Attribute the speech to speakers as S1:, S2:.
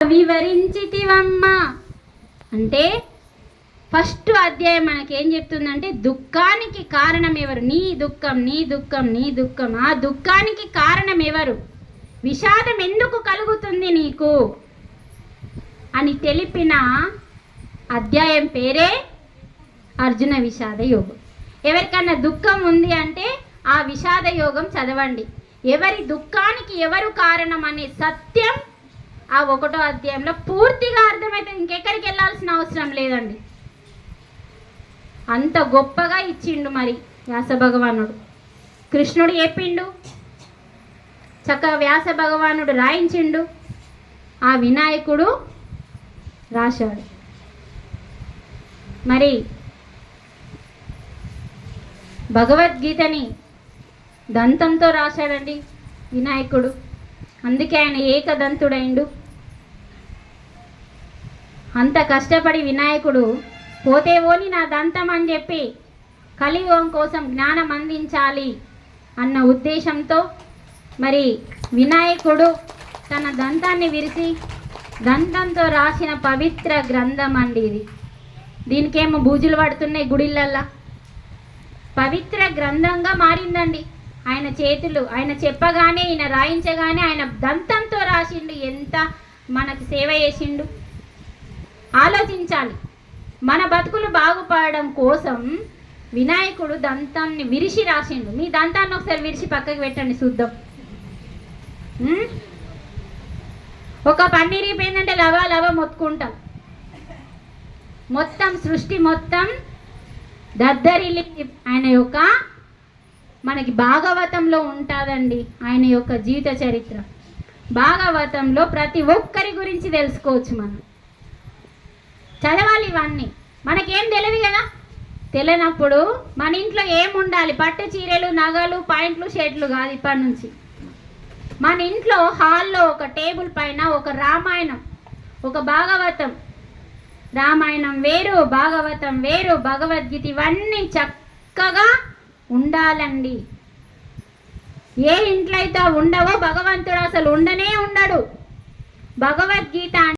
S1: వివరించితివమ్మా. అంటే ఫస్ట్ అధ్యాయం మనకి ఏం చెప్తుందంటే దుఃఖానికి కారణం ఎవరు నీ దుఃఖం నీ దుఃఖం నీ దుఃఖం. ఆ దుఃఖానికి కారణం ఎవరు విషాదం ఎందుకు కలుగుతుంది నీకు? అని తెలిపిన అధ్యాయం పేరే అర్జున విషాద యోగం. ఎవరికన్నా దుఃఖం ఉంది అంటే ఆ విషాద యోగం చదవండి. ఎవరి దుఃఖానికి ఎవరు కారణం అనే సత్యం ఆ ఒకటో అధ్యాయంలో పూర్తిగా అర్థమైతే ఇంకెక్కడికి వెళ్ళాల్సిన అవసరం లేదండి. అంత గొప్పగా ఇచ్చిండు మరి వ్యాస భగవానుడు. కృష్ణుడు చెప్పిండు చక్కగా వ్యాస భగవానుడు రాయించిండు ఆ వినాయకుడు రాశాడు. మరి భగవద్గీతని దంతంతో రాశాడండి వినాయకుడు. అందుకే ఆయన ఏకదంతుడైండు. అంత కష్టపడి వినాయకుడు పోతే ఓని నా దంతం అని చెప్పి కలియుగం కోసం జ్ఞానం అందించాలి అన్న ఉద్దేశంతో మరి వినాయకుడు తన దంతాన్ని విరిసి దంతంతో రాసిన పవిత్ర గ్రంథం అండి ఇది. దీనికేమో బూజులు పడుతున్నాయి గుడిలల్లా. పవిత్ర గ్రంథంగా మారిందండి. ఆయన చేతులు ఆయన చెప్పగానే ఈయన రాయించగానే ఆయన దంతంతో రాసిండు. ఎంత మనకు సేవ చేసిండు. ఆలోచించాలి. మన బతుకులు బాగుపడడం కోసం వినాయకుడు దంతాన్ని విరిసి రాసిండు. మీ దంతాన్ని ఒకసారి విరిసి పక్కకి పెట్టండి చూద్దాం. ఒక పన్నీరిపోయిందంటే లవ లవ మొత్తుకుంటాం. మొత్తం సృష్టి మొత్తం దద్దరిల్లి ఆయన యొక్క మనకి భాగవతంలో ఉంటుందండి ఆయన యొక్క జీవిత చరిత్ర. భాగవతంలో ప్రతి ఒక్కరి గురించి తెలుసుకోవచ్చు మనం. చదవాలి ఇవన్నీ. మనకేం తెలియదు కదా? తెలియనప్పుడు మన ఇంట్లో ఏముండాలి? పట్టు చీరలు నగలు పాయింట్లు షర్ట్లు కాదు ఇప్పటి నుంచి. మన ఇంట్లో హాల్లో ఒక టేబుల్ పైన ఒక రామాయణం ఒక భాగవతం. రామాయణం వేరు భాగవతం వేరు భగవద్గీత ఇవన్నీ చక్కగా ఉండాలండి. ఏ ఇంట్లో అయితే ఉండవో భగవంతుడు అసలు ఉండనే ఉండడు. భగవద్గీత